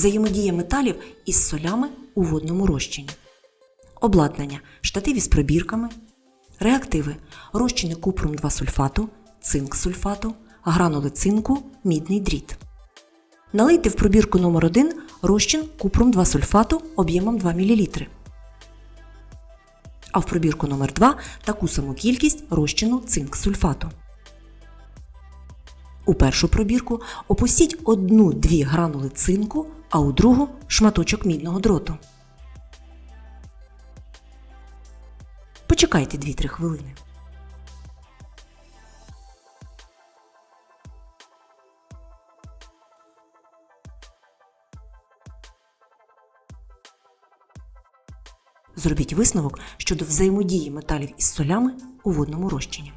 Взаємодія металів із солями у водному розчині. Обладнання штативі з пробірками, реактиви розчини купрум 2 сульфату, цинк сульфату, гранули цинку, мідний дріт. Налийте в пробірку номер 1 розчин купрум 2 сульфату об'ємом 2 мл. А в пробірку номер 2 таку саму кількість розчину цинк сульфату. У першу пробірку опустіть одну-дві гранули цинку, а у другу шматочок мідного дроту. Почекайте 2-3 хвилини. Зробіть висновок щодо взаємодії металів із солями у водному розчині.